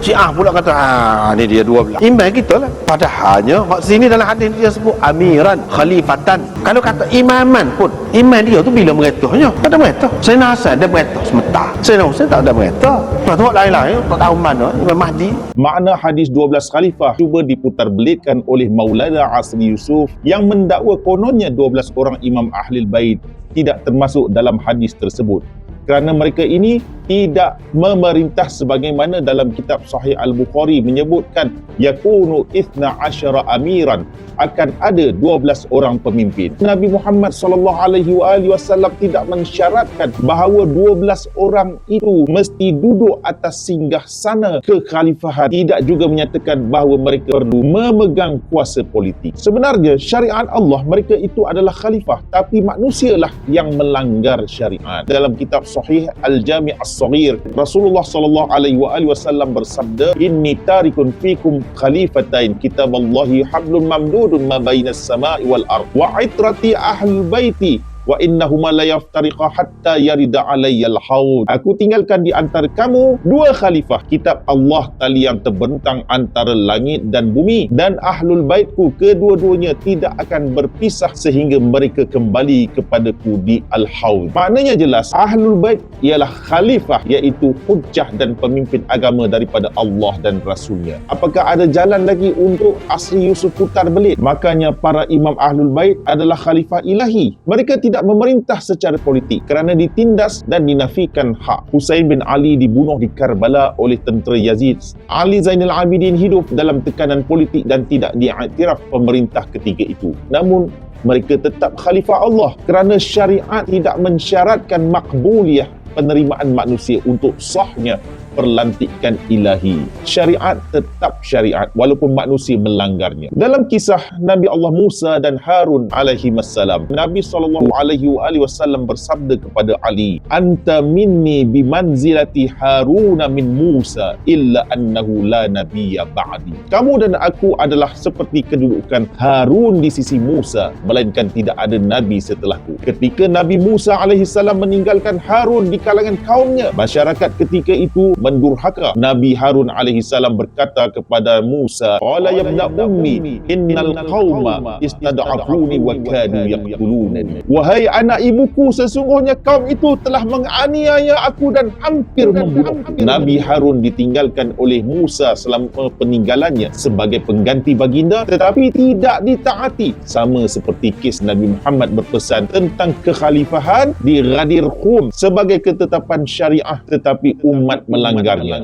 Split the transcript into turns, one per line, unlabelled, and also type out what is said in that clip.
Syiah pula kata ah ni dia dua belah. Iman kita lah. Padahalnya mak sini dalam hadis dia sebut amiran, khalifatan. Kalau kata imaman pun, iman dia tu bila meretahnya. Tak ada meretah. Saya nasa ada meretah sementara. Saya nak saya tak ada meretah. Tak tahu lain-lain, tak tahu mana Imam Mahdi.
Makna hadis 12 khalifah cuba diputarbelitkan oleh Maulana Asri Yusuf yang mendakwa kononnya 12 orang imam ahli bait tidak termasuk dalam hadis tersebut kerana mereka ini tidak memerintah sebagaimana dalam kitab Sahih Al-Bukhari menyebutkan yakunu ithna asyara amiran akan ada 12 orang pemimpin. Nabi Muhammad sallallahu alaihi wasallam tidak mensyaratkan bahawa 12 orang itu mesti duduk atas singgah sana kekhalifahan. Tidak juga menyatakan bahawa mereka perlu memegang kuasa politik. Sebenarnya syariat Allah mereka itu adalah khalifah tapi manusialah yang melanggar syariat. Dalam kitab Sahih Al-Jami' As-Saghir. Rasulullah sallallahu alaihi wasallam bersabda inni tarikun fikum khalifatain kitaballahi hablum mamdudun ma bainas sama'i wal ard wa itrati ahlul baiti wa innahuma la yaftariqa hatta yarida alayya al-haud. Aku tinggalkan di antara kamu dua khalifah kitab Allah tali yang terbentang antara langit dan bumi. Dan ahlul baitku kedua-duanya tidak akan berpisah sehingga mereka kembali kepadaku di al-haud. Maknanya jelas ahlul bait ialah khalifah iaitu hujjah dan pemimpin agama daripada Allah dan rasulnya. Apakah ada jalan lagi untuk asri Yusuf putar belit? Makanya para imam ahlul bait adalah khalifah ilahi. Mereka tidak tidak memerintah secara politik kerana ditindas dan dinafikan hak. Husain bin Ali dibunuh di Karbala oleh tentera Yazid. Ali Zainal Abidin hidup dalam tekanan politik dan tidak diiktiraf pemerintah ketika itu. Namun mereka tetap khalifah Allah kerana syariat tidak mensyaratkan makbuliyah penerimaan manusia untuk sahnya perlantikan ilahi. Syariat tetap syariat walaupun manusia melanggarnya. Dalam kisah Nabi Allah Musa dan Harun alaihi wassalam, Nabi sallallahu alaihi wasallam bersabda kepada Ali, "Anta minni bi manzilati Harun min Musa illa annahu la nabiyya ba'di." Kamu dan aku adalah seperti kedudukan Harun di sisi Musa, melainkan tidak ada nabi setelahku. Ketika Nabi Musa alaihi salam meninggalkan Harun di kalangan kaumnya, masyarakat ketika itu mendurhaka. Nabi Harun alaihi salam berkata kepada Musa, "Qala ya ibn ummi, innal qauma istad'afuni wa kadu yaqtulunani." Wahai anak ibuku, sesungguhnya kaum itu telah menganiaya aku dan hampir membunuh. Nabi Harun ditinggalkan oleh Musa selama peninggalannya sebagai pengganti baginda tetapi tidak ditaati sama seperti kes Nabi Muhammad berpesan tentang kekhalifahan di Ghadir Khum sebagai ketetapan syariah tetapi umat melanggarnya